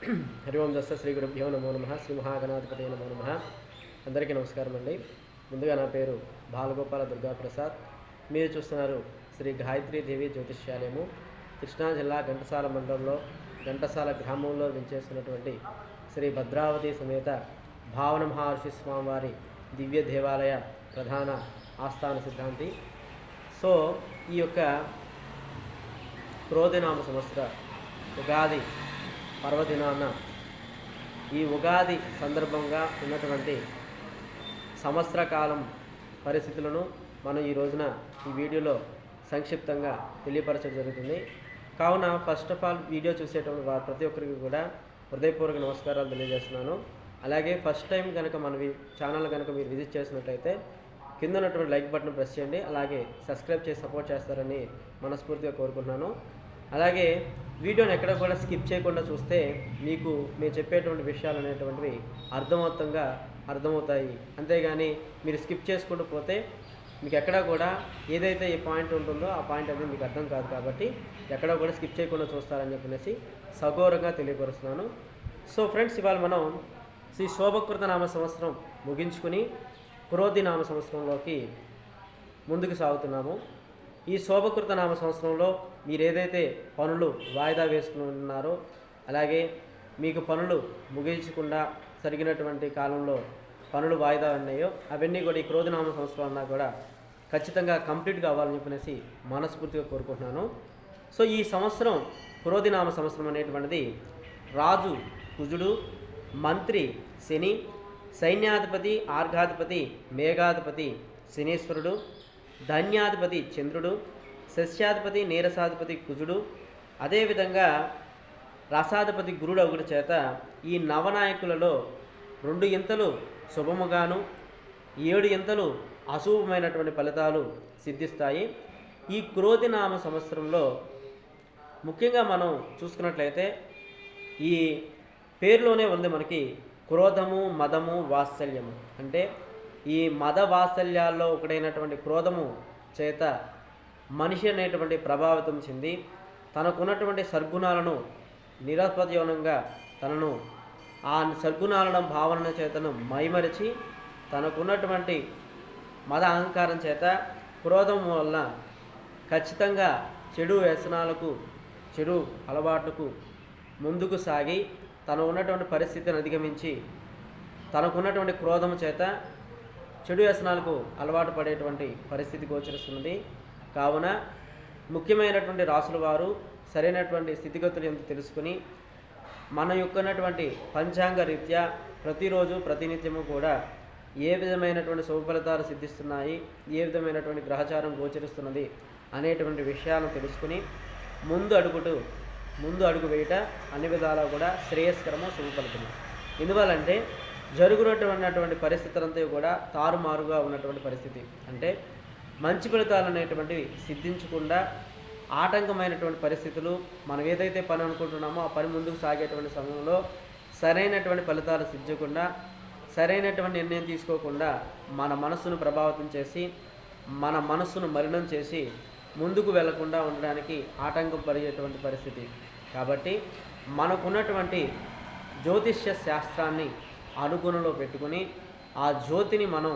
హరి ఓం దస్త శ్రీ గురుభ్యో నమో నమ శ్రీ మహాగణాధిపతి నమో నమ. అందరికీ నమస్కారం అండి. ముందుగా నా పేరు బాలగోపాల దుర్గాప్రసాద్. మీరు చూస్తున్నారు శ్రీ గాయత్రీ దేవి జ్యోతిష్యాలయము. కృష్ణా జిల్లా ఘంటసాల మండలంలో ఘంటసాల గ్రామంలో వించేస్తున్నటువంటి శ్రీ భద్రావతి సమేత భావన మహర్షి స్వామివారి దివ్య దేవాలయ ప్రధాన ఆస్థాన సిద్ధాంతి. సో ఈ యొక్క క్రోధనామ సంవత్సర ఉగాది పర్వదినాన ఈ ఉగాది సందర్భంగా ఉన్నటువంటి సంవత్సర కాలం పరిస్థితులను మనం ఈ రోజున ఈ వీడియోలో సంక్షిప్తంగా తెలియపరచడం జరుగుతుంది. కావున ఫస్ట్ ఆఫ్ ఆల్ వీడియో చూసేటువంటి ప్రతి ఒక్కరికి కూడా హృదయపూర్వక నమస్కారాలు తెలియజేస్తున్నాను. అలాగే ఫస్ట్ టైం కనుక మన ఛానల్ కనుక మీరు విజిట్ చేసినట్లయితే కింద ఉన్నటువంటి లైక్ బటన్ ప్రెస్ చేయండి. అలాగే సబ్స్క్రైబ్ చేసి సపోర్ట్ చేస్తారని మనస్ఫూర్తిగా కోరుకుంటున్నాను. అలాగే వీడియోని ఎక్కడ కూడా స్కిప్ చేయకుండా చూస్తే మీకు మేము చెప్పేటువంటి విషయాలు అనేటువంటివి అర్థమవుతంగా అర్థమవుతాయి. అంతేగాని మీరు స్కిప్ చేసుకుంటూ పోతే మీకు ఎక్కడా కూడా ఏదైతే ఈ పాయింట్ ఉంటుందో ఆ పాయింట్ అనేది మీకు అర్థం కాదు కాబట్టి ఎక్కడా కూడా స్కిప్ చేయకుండా చూస్తారని చెప్పనేసి సగౌరవంగా తెలియపరుస్తున్నాను. సో ఫ్రెండ్స్ ఇవాళ మనం శ్రీ శోభకృత నామ సంవత్సరం ముగించుకుని క్రోధి నామ సంవత్సరంలోకి ముందుకు సాగుతున్నాము. ఈ శోభకృత నామ సంవత్సరంలో మీరు ఏదైతే పనులు వాయిదా వేసుకుని ఉన్నారో అలాగే మీకు పనులు ముగించకుండా జరిగినటువంటి కాలంలో పనులు వాయిదా ఉన్నాయో అవన్నీ కూడా ఈ క్రోధనామ సంవత్సరం అన్నా కూడా ఖచ్చితంగా కంప్లీట్ కావాలని చెప్పనేసి మనస్ఫూర్తిగా కోరుకుంటున్నాను. సో ఈ సంవత్సరం క్రోధినామ సంవత్సరం అనేటువంటిది రాజు కుజుడు మంత్రి శని సైన్యాధిపతి ఆర్ఘాధిపతి మేఘాధిపతి శనీశ్వరుడు ధన్యాధిపతి చంద్రుడు సస్యాధిపతి నీరసాధిపతి కుజుడు. అదేవిధంగా రసాధిపతి గురుడు ఒకటి చేత ఈ నవనాయకులలో రెండు ఇంతలు శుభముగాను ఏడు ఇంతలు అశుభమైనటువంటి ఫలితాలు సిద్ధిస్తాయి. ఈ క్రోధినామ సంవత్సరంలో ముఖ్యంగా మనం చూసుకున్నట్లయితే ఈ పేరులోనే ఉంది మనకి క్రోధము మదము వాత్సల్యము. అంటే ఈ మద వాత్సల్యాల్లో ఒకటైనటువంటి క్రోధము చేత మనిషి అనేటువంటి ప్రభావితం చెంది తనకున్నటువంటి సద్గుణాలను నిరపద్యోనంగా తనను ఆ సద్గుణాలను భావన చేతను మైమరిచి తనకున్నటువంటి మద అహంకారం చేత క్రోధం వలన ఖచ్చితంగా చెడు వ్యసనాలకు చెడు అలవాట్లకు ముందుకు సాగి తను ఉన్నటువంటి పరిస్థితిని అధిగమించి తనకున్నటువంటి క్రోధం చేత చెడు వ్యసనాలకు అలవాటు పడేటువంటి పరిస్థితి గోచరిస్తున్నది. కావున ముఖ్యమైనటువంటి రాసుల వారు సరైనటువంటి స్థితిగతులు ఎంత తెలుసుకుని మన యొక్కనటువంటి పంచాంగ రీత్యా ప్రతిరోజు ప్రతినిత్యము కూడా ఏ విధమైనటువంటి శుభ ఫలితాలు సిద్ధిస్తున్నాయి ఏ విధమైనటువంటి గ్రహచారం గోచరిస్తున్నది అనేటువంటి విషయాలను తెలుసుకుని ముందు అడుగుటూ ముందు అడుగు వేయట అన్ని విధాలా కూడా శ్రేయస్కరము శుభ ఫలితము. ఎందువల్లంటే జరుగునటువంటి పరిస్థితులంతా కూడా తారుమారుగా ఉన్నటువంటి పరిస్థితి. అంటే మంచి ఫలితాలు అనేటువంటివి సిద్ధించకుండా ఆటంకమైనటువంటి పరిస్థితులు మనం ఏదైతే పని అనుకుంటున్నామో ఆ పని ముందుకు సాగేటువంటి సమయంలో సరైనటువంటి ఫలితాలు సిద్ధకుండా సరైనటువంటి నిర్ణయం తీసుకోకుండా మన మనస్సును ప్రభావితం చేసి మన మనస్సును మలినం చేసి ముందుకు వెళ్ళకుండా ఉండడానికి ఆటంకం పరిగేటువంటి పరిస్థితి. కాబట్టి మనకున్నటువంటి జ్యోతిష్య శాస్త్రాన్ని అనుగుణంలో పెట్టుకుని ఆ జ్యోతిని మనం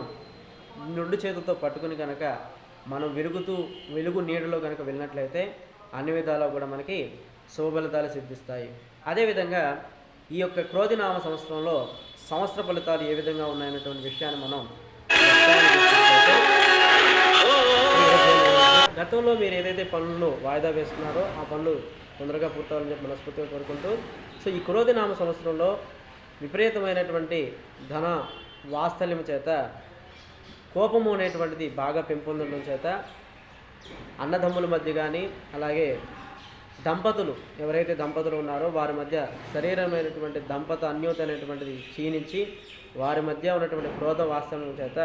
నుండి చేతులతో పట్టుకుని కనుక మనం వెలుగుతూ వెలుగు నీడలో కనుక వెళ్ళినట్లయితే అన్ని విధాలా కూడా మనకి శుభఫలితాలు సిద్ధిస్తాయి. అదేవిధంగా ఈ యొక్క క్రోధినామ సంవత్సరంలో సంవత్సర ఫలితాలు ఏ విధంగా ఉన్నాయనేటువంటి విషయాన్ని మనం గతంలో మీరు ఏదైతే పనులు వాయిదా వేస్తున్నారో ఆ పనులు తొందరగా పూర్తవాలని చెప్పి మనస్ఫూర్తిగా కోరుకుంటూ సో ఈ క్రోధినామ సంవత్సరంలో విపరీతమైనటువంటి ధన వాత్సల్యం చేత కోపము అనేటువంటిది బాగా పెంపొందడం చేత అన్నదమ్ముల మధ్య కానీ అలాగే దంపతులు ఎవరైతే దంపతులు ఉన్నారో వారి మధ్య శరీరమైనటువంటి దంపత అన్యోత అనేటువంటిది క్షీణించి వారి మధ్య ఉన్నటువంటి క్రోధ వాస్తవం చేత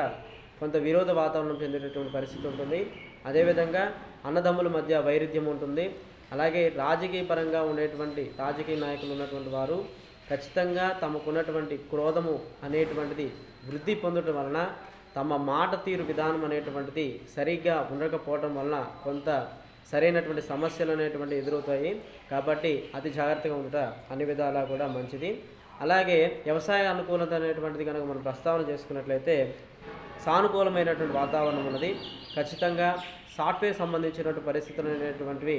కొంత విరోధ వాతావరణం చెందేటటువంటి పరిస్థితి ఉంటుంది. అదేవిధంగా అన్నదమ్ముల మధ్య వైరుధ్యం ఉంటుంది. అలాగే రాజకీయ పరంగా ఉండేటువంటి రాజకీయ నాయకులు ఉన్నటువంటి వారు ఖచ్చితంగా తమకున్నటువంటి క్రోధము అనేటువంటిది వృద్ధి పొందడం వలన తమ మాట తీరు విధానం అనేటువంటిది సరిగ్గా ఉండకపోవడం వలన కొంత సరైనటువంటి సమస్యలు అనేటువంటి ఎదురవుతాయి. కాబట్టి అతి జాగ్రత్తగా ఉండట అన్ని విధాలా కూడా మంచిది. అలాగే వ్యవసాయ అనుకూలత అనేటువంటిది కనుక మనం ప్రస్తావన చేసుకున్నట్లయితే సానుకూలమైనటువంటి వాతావరణం ఉన్నది. ఖచ్చితంగా సాఫ్ట్వేర్ సంబంధించినటువంటి పరిస్థితులు అనేటువంటివి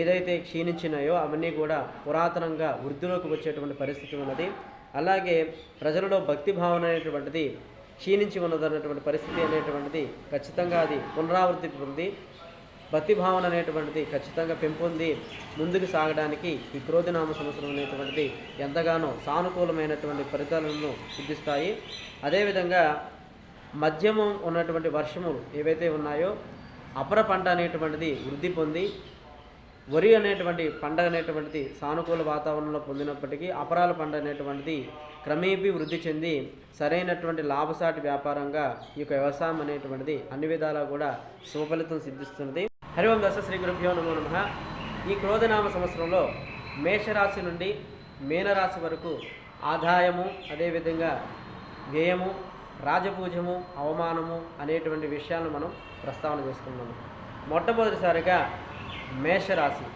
ఏదైతే క్షీణించినాయో అవన్నీ కూడా పురాతనంగా వృద్ధిలోకి వచ్చేటువంటి పరిస్థితి ఉన్నది. అలాగే ప్రజలలో భక్తి భావన అనేటువంటిది క్షీణించి ఉన్నదన్నటువంటి పరిస్థితి అనేటువంటిది ఖచ్చితంగా అది పునరావృత్తి పొంది భక్తి భావన అనేటువంటిది ఖచ్చితంగా పెంపొంది ముందుకు సాగడానికి ఈ క్రోధనామ సంవత్సరం అనేటువంటిది ఎంతగానో సానుకూలమైనటువంటి ఫలితాలను సిద్ధిస్తాయి. అదేవిధంగా మధ్యమం ఉన్నటువంటి వర్షములు ఏవైతే ఉన్నాయో అపర పంట అనేటువంటిది వృద్ధి పొంది వరి అనేటువంటి పంట అనేటువంటిది సానుకూల వాతావరణంలో పొందినప్పటికీ అపరాల పంట అనేటువంటిది క్రమేపీ వృద్ధి చెంది సరైనటువంటి లాభసాటి వ్యాపారంగా ఈ యొక్క వ్యవసాయం అనేటువంటిది అన్ని విధాలా కూడా శుభఫలితం సిద్ధిస్తున్నది హరి ఓం దశ శ్రీ గురుభ్యో నమో నమ. ఈ క్రోధనామ సంవత్సరంలో మేషరాశి నుండి మీనరాశి వరకు ఆదాయము అదేవిధంగా వ్యయము రాజపూజము అవమానము అనేటువంటి విషయాలను మనం ప్రస్తావన చేసుకున్నాము మొట్టమొదటిసారిగా మేషరాశి.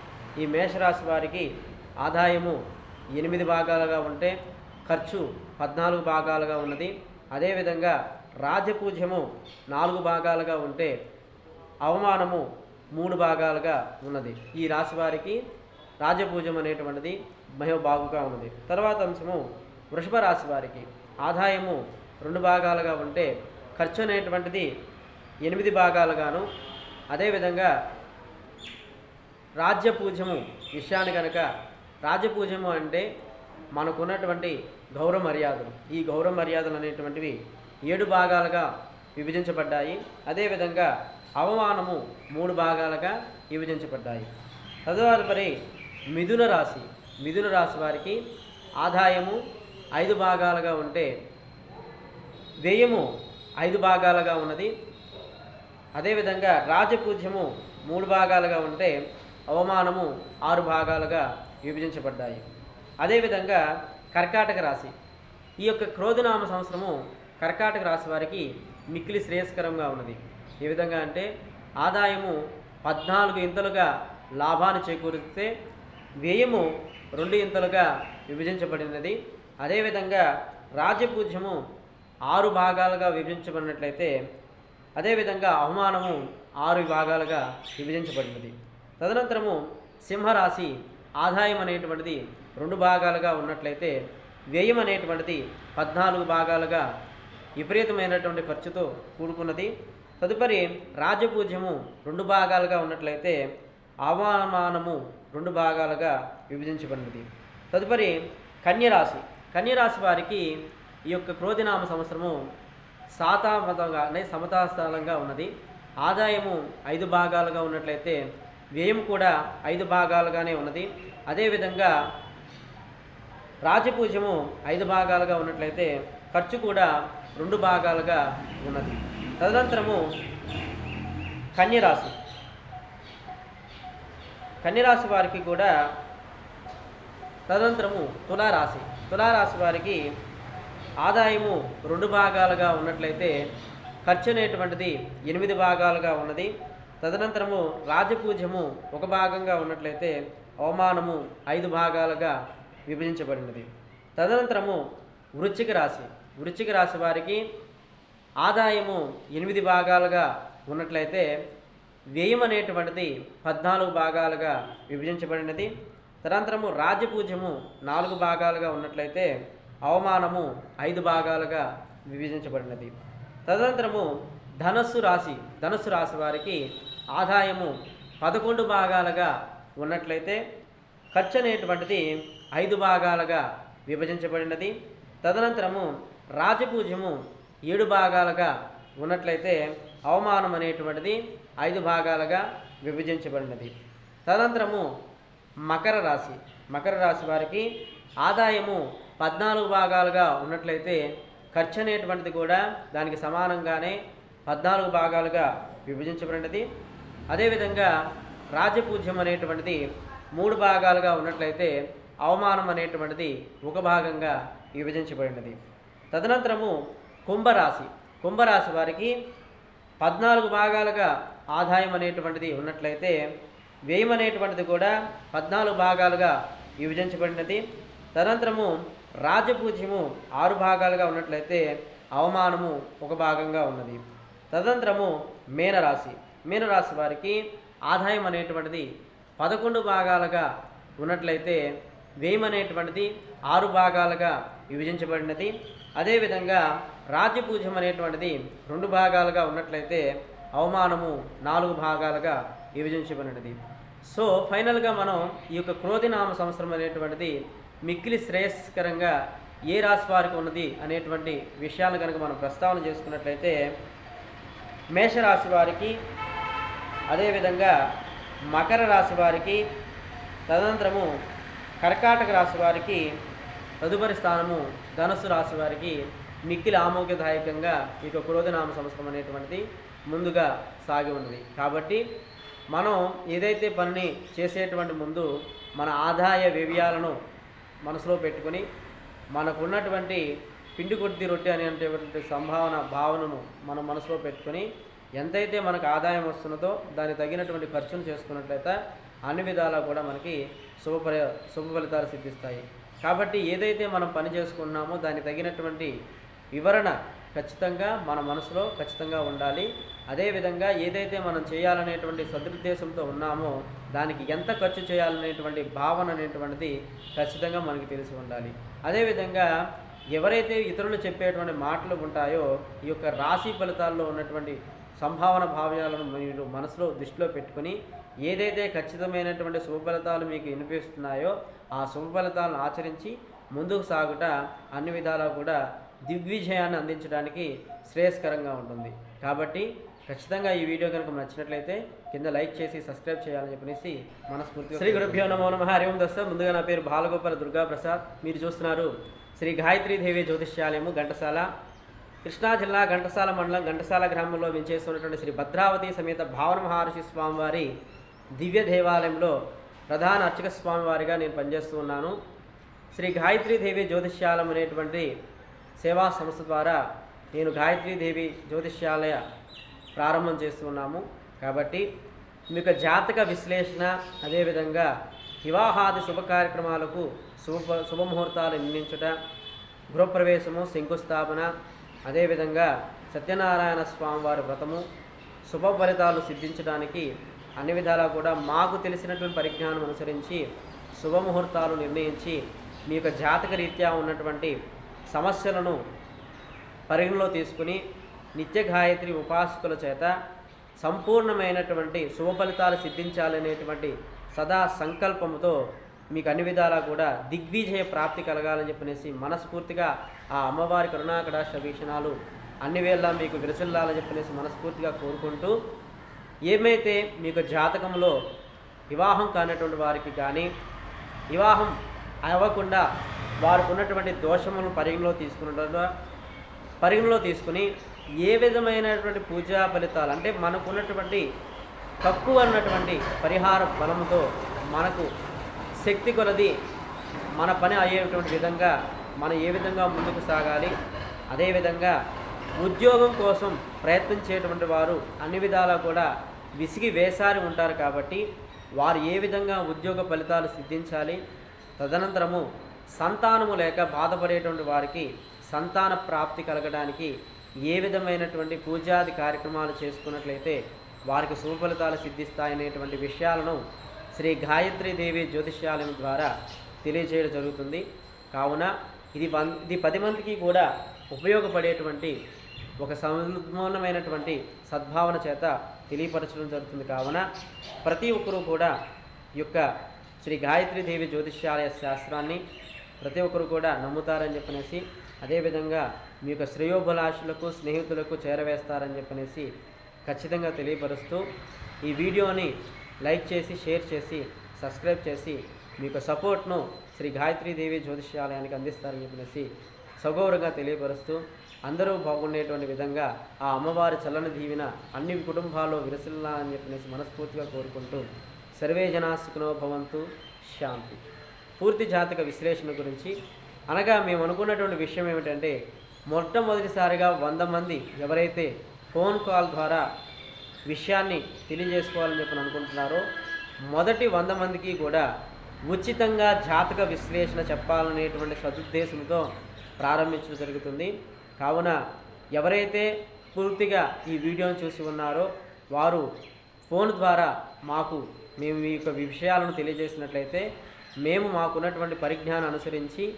ఈ మేషరాశి వారికి ఆదాయము ఎనిమిది భాగాలుగా ఉంటే ఖర్చు పద్నాలుగు భాగాలుగా ఉన్నది. అదేవిధంగా రాజపూజ్యము నాలుగు భాగాలుగా ఉంటే అవమానము మూడు భాగాలుగా ఉన్నది. ఈ రాశి వారికి రాజపూజం అనేటువంటిది మహో బాగుగా ఉన్నది. తర్వాత అంశము వృషభ రాశి వారికి ఆదాయము రెండు భాగాలుగా ఉంటే ఖర్చు అనేటువంటిది ఎనిమిది భాగాలుగాను అదేవిధంగా రాజ్యపూజ్యము విషయాన్ని కనుక రాజ్యపూజ్యము అంటే మనకున్నటువంటి గౌరవ మర్యాదలు. ఈ గౌరవ మర్యాదలు అనేటువంటివి ఏడు భాగాలుగా విభజించబడ్డాయి. అదేవిధంగా అవమానము మూడు భాగాలుగా విభజించబడ్డాయి. తదుపరి మిథున రాశి. మిథున రాశి వారికి ఆదాయము ఐదు భాగాలుగా ఉంటే వ్యయము ఐదు భాగాలుగా ఉన్నది. అదేవిధంగా రాజపూజ్యము మూడు భాగాలుగా ఉంటే అవమానము ఆరు భాగాలుగా విభజించబడ్డాయి. అదేవిధంగా కర్కాటక రాశి. ఈ యొక్క క్రోధనామ సంవత్సరము కర్కాటక రాశి వారికి మిక్కిలి శ్రేయస్కరంగా ఉన్నది. ఏ విధంగా అంటే ఆదాయము పద్నాలుగు ఇంతలుగా లాభాన్ని చేకూరిస్తే వ్యయము రెండు ఇంతలుగా విభజించబడినది. అదేవిధంగా రాజపూజ్యము ఆరు భాగాలుగా విభజించబడినట్లయితే అదేవిధంగా అవమానము ఆరు భాగాలుగా విభజించబడినది. తదనంతరము సింహరాశి ఆదాయం అనేటువంటిది రెండు భాగాలుగా ఉన్నట్లయితే వ్యయం అనేటువంటిది పద్నాలుగు భాగాలుగా విపరీతమైనటువంటి ఖర్చుతో కూడుకున్నది. తదుపరి రాజపూజ్యము రెండు భాగాలుగా ఉన్నట్లయితే అవమానము రెండు భాగాలుగా విభజించబడినది. తదుపరి కన్యరాశి. కన్యరాశి వారికి ఈ యొక్క క్రోధినామ సంవత్సరము సాతామతంగా సమతాస్థలంగా ఉన్నది. ఆదాయము ఐదు భాగాలుగా ఉన్నట్లయితే వ్యయం కూడా ఐదు భాగాలుగానే ఉన్నది. అదేవిధంగా రాజపూజ్యము ఐదు భాగాలుగా ఉన్నట్లయితే ఖర్చు కూడా రెండు భాగాలుగా ఉన్నది. తదనంతరము కన్యరాశి. కన్యరాశి వారికి కూడా తదనంతరము తులారాశి. తులారాశి వారికి ఆదాయము రెండు భాగాలుగా ఉన్నట్లయితే ఖర్చు అనేటువంటిది ఎనిమిది భాగాలుగా ఉన్నది. తదనంతరము రాజపూజ్యము ఒక భాగంగా ఉన్నట్లయితే అవమానము ఐదు భాగాలుగా విభజించబడినది. తదనంతరము వృశ్చిక రాశి. వృశ్చిక రాశి వారికి ఆదాయము ఎనిమిది భాగాలుగా ఉన్నట్లయితే వ్యయం అనేటువంటిది పద్నాలుగు భాగాలుగా విభజించబడినది. తదనంతరము రాజ్యపూజ్యము నాలుగు భాగాలుగా ఉన్నట్లయితే అవమానము ఐదు భాగాలుగా విభజించబడినది. తదనంతరము ధనస్సు రాశి ధనస్సు రాశి వారికి ఆదాయము పదకొండు భాగాలుగా ఉన్నట్లయితే ఖర్చు అనేటువంటిది ఐదు భాగాలుగా విభజించబడినది. తదనంతరము రాజపూజ్యము ఏడు భాగాలుగా ఉన్నట్లయితే అవమానం అనేటువంటిది ఐదు భాగాలుగా విభజించబడినది. తదనంతరము మకర రాశి మకర రాశి వారికి ఆదాయము పద్నాలుగు భాగాలుగా ఉన్నట్లయితే ఖర్చు అనేటువంటిది కూడా దానికి సమానంగానే పద్నాలుగు భాగాలుగా విభజించబడినది. అదేవిధంగా రాజపూజ్యం అనేటువంటిది మూడు భాగాలుగా ఉన్నట్లయితే అవమానం అనేటువంటిది ఒక భాగంగా విభజించబడినది. తదనంతరము కుంభరాశి. కుంభరాశి వారికి పద్నాలుగు భాగాలుగా ఆదాయం అనేటువంటిది ఉన్నట్లయితే వ్యయం అనేటువంటిది కూడా పద్నాలుగు భాగాలుగా విభజించబడినది. తదనంతరము రాజపూజ్యము ఆరు భాగాలుగా ఉన్నట్లయితే అవమానము ఒక భాగంగా ఉన్నది. తదంతరము మీనరాశి. మీనరాశి వారికి ఆదాయం అనేటువంటిది పదకొండు భాగాలుగా ఉన్నట్లయితే వ్యయం అనేటువంటిది ఆరు భాగాలుగా విభజించబడినది. అదేవిధంగా రాజ్యపూజ్యం అనేటువంటిది రెండు భాగాలుగా ఉన్నట్లయితే అవమానము నాలుగు భాగాలుగా విభజించబడినది. సో ఫైనల్గా మనం ఈ యొక్క క్రోధినామ సంవత్సరం అనేటువంటిది మిక్కిలి శ్రేయస్కరంగా ఏ రాశి వారికి ఉన్నది అనేటువంటి విషయాలను కనుక మనం ప్రస్తావన చేసుకున్నట్లయితే మేషరాశి వారికి అదేవిధంగా మకర రాశి వారికి తదనంతరము కర్కాటక రాశి వారికి తదుపరి స్థానము ధనుసు రాశి వారికి మిక్కిలి ఆమోగ్యదాయకంగా ఈ యొక్క క్రోధనామ సంవత్సరం అనేటువంటిది ముందుగా సాగి ఉన్నది. కాబట్టి మనం ఏదైతే పనిని చేసేటువంటి ముందు మన ఆదాయ వ్యయాలను మనసులో పెట్టుకొని మనకున్నటువంటి పిండి కొద్ది రొట్టె అనేటువంటి సంభావన భావనను మన మనసులో పెట్టుకొని ఎంతైతే మనకు ఆదాయం వస్తున్నదో దానికి తగినటువంటి ఖర్చును చేసుకున్నట్లయితే అన్ని విధాలా కూడా మనకి శుభ శుభ ఫలితాలు సిద్ధిస్తాయి. కాబట్టి ఏదైతే మనం పని చేసుకున్నామో దానికి తగినటువంటి వివరణ ఖచ్చితంగా మన మనసులో ఖచ్చితంగా ఉండాలి. అదేవిధంగా ఏదైతే మనం చేయాలనేటువంటి సదుద్దేశంతో ఉన్నామో దానికి ఎంత ఖర్చు చేయాలనేటువంటి భావన అనేటువంటిది ఖచ్చితంగా మనకి తెలిసి ఉండాలి. అదేవిధంగా ఎవరైతే ఇతరులు చెప్పేటువంటి మాటలు ఉంటాయో ఈ యొక్క రాశి ఫలితాల్లో ఉన్నటువంటి సంభావన భావ్యాలను మీరు మనసులో దృష్టిలో పెట్టుకొని ఏదైతే ఖచ్చితమైనటువంటి శుభఫలితాలు మీకు వినిపిస్తున్నాయో ఆ శుభఫలితాలను ఆచరించి ముందుకు సాగుట అన్ని విధాలా కూడా దిగ్విజయాన్ని అందించడానికి శ్రేయస్కరంగా ఉంటుంది. కాబట్టి ఖచ్చితంగా ఈ వీడియో కనుక నచ్చినట్లయితే కింద లైక్ చేసి సబ్స్క్రైబ్ చేయాలని చెప్పనేసి మనస్ఫూర్తిగా శ్రీ గురుభ్యో నమో నమ. హరి ఓం దస్త ముందుగా నా పేరు బాలగోపాల దుర్గా ప్రసాద్ మీరు చూస్తున్నారు శ్రీ గాయత్రీ దేవి జ్యోతిష్యాలయము ఘంటసాల. కృష్ణా జిల్లా ఘంటసాల మండలం ఘంటసాల గ్రామంలో వించేస్తున్నటువంటి శ్రీ భద్రావతి సమేత భావన మహర్షి స్వామివారి దివ్య దేవాలయంలో ప్రధాన అర్చక స్వామివారిగా నేను పనిచేస్తూ ఉన్నాను. శ్రీ గాయత్రీ దేవి జ్యోతిష్యాలయం అనేటువంటి సేవా సంస్థ ద్వారా నేను గాయత్రీ దేవి జ్యోతిష్యాలయ ప్రారంభం చేస్తున్నాము. కాబట్టి మీకు జాతక విశ్లేషణ అదేవిధంగా వివాహాది శుభ కార్యక్రమాలకు శుభ శుభముహూర్తాలు నిర్ణయించుట గృహప్రవేశము శంకుస్థాపన అదేవిధంగా సత్యనారాయణ స్వామివారి వ్రతము శుభ ఫలితాలు సిద్ధించడానికి అన్ని విధాలా కూడా మాకు తెలిసినటువంటి పరిజ్ఞానం అనుసరించి శుభముహూర్తాలు నిర్ణయించి మీ యొక్క జాతక రీత్యా ఉన్నటువంటి సమస్యలను పరిగణలో తీసుకుని నిత్య గాయత్రి ఉపాసకుల చేత సంపూర్ణమైనటువంటి శుభ ఫలితాలు సిద్ధించాలనేటువంటి సదా సంకల్పంతో మీకు అన్ని విధాలా కూడా దిగ్విజయ ప్రాప్తి కలగాలని చెప్పనేసి మనస్ఫూర్తిగా ఆ అమ్మవారి కరుణాకటాక్ష వీక్షణాలు అన్ని వేళ మీకు విరసిల్లాలని చెప్పనేసి మనస్ఫూర్తిగా కోరుకుంటూ ఏమైతే మీకు జాతకంలో వివాహం కానటువంటి వారికి కానీ వివాహం అవ్వకుండా వారికి ఉన్నటువంటి దోషములను పరిగణలో తీసుకున్న పరిగణలో తీసుకుని ఏ విధమైనటువంటి పూజా ఫలితాలు? అంటే మనకు ఉన్నటువంటి తక్కువ అన్నటువంటి పరిహార బలంతో మనకు శక్తి కొలది మన పని అయ్యేటువంటి విధంగా మనం ఏ విధంగా ముందుకు సాగాలి అదేవిధంగా ఉద్యోగం కోసం ప్రయత్నించేటువంటి వారు అన్ని విధాలా కూడా విసిగి వేసారి ఉంటారు కాబట్టి వారు ఏ విధంగా ఉద్యోగ ఫలితాలు సిద్ధించాలి తదనంతరము సంతానము లేక బాధపడేటువంటి వారికి సంతాన ప్రాప్తి కలగడానికి ఏ విధమైనటువంటి పూజాది కార్యక్రమాలు చేసుకున్నట్లయితే వారికి సుఫలితాలు సిద్ధిస్తాయనేటువంటి విషయాలను శ్రీ గాయత్రి దేవి జ్యోతిష్యాలయం ద్వారా తెలియజేయడం జరుగుతుంది. కావున ఇది వన్ ఇది పది మందికి కూడా ఉపయోగపడేటువంటి ఒక సంపూర్ణమైనటువంటి సద్భావన చేత తెలియపరచడం జరుగుతుంది. కావున ప్రతి ఒక్కరూ కూడా ఈ యొక్క శ్రీ గాయత్రి దేవి జ్యోతిష్యాలయ శాస్త్రాన్ని ప్రతి ఒక్కరు కూడా నమ్ముతారని చెప్పనేసి అదేవిధంగా మీ యొక్క శ్రేయోభిలాషులకు స్నేహితులకు చేరవేస్తారని చెప్పనేసి ఖచ్చితంగా తెలియపరుస్తూ ఈ వీడియోని లైక్ చేసి షేర్ చేసి సబ్స్క్రైబ్ చేసి మీ యొక్క సపోర్ట్ను శ్రీ గాయత్రీ దేవి జ్యోతిష్యాలయానికి అందిస్తారని చెప్పనేసి సగౌరవంగా తెలియపరుస్తూ అందరూ బాగుండేటువంటి విధంగా ఆ అమ్మవారి చల్లని దీవిన అన్ని కుటుంబాల్లో విరసిల్లాలని చెప్పనేసి మనస్ఫూర్తిగా కోరుకుంటూ సర్వే జనాసుకునో భవంతు శాంతి. పూర్తి జాతక విశ్లేషణ గురించి అనగా మేము అనుకున్నటువంటి విషయం ఏమిటంటే మొట్టమొదటిసారిగా వంద మంది ఎవరైతే ఫోన్ కాల్ ద్వారా విషయాన్ని తెలియజేసుకోవాలని చెప్పి అనుకుంటున్నారో మొదటి వంద మందికి కూడా ఉచితంగా జాతక విశ్లేషణ చెప్పాలనేటువంటి సదుద్దేశంతో ప్రారంభించడం జరుగుతుంది. కావున ఎవరైతే పూర్తిగా ఈ వీడియోను చూసి ఉన్నారో వారు ఫోన్ ద్వారా మాకు మేము ఈ యొక్క విషయాలను తెలియజేసినట్లయితే మేము మాకున్నటువంటి పరిజ్ఞానం అనుసరించి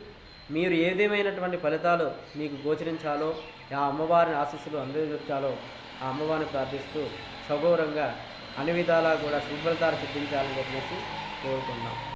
మీరు ఏదేమైనటువంటి ఫలితాలు మీకు గోచరించాలో ఆ అమ్మవారిని ఆశీస్సులు అందజేర్చాలో ఆ అమ్మవారిని ప్రార్థిస్తూ సగౌరంగా అన్ని విధాలా కూడా సుఫలితాలు సిద్ధించాలని చెప్పేసి కోరుకున్నాం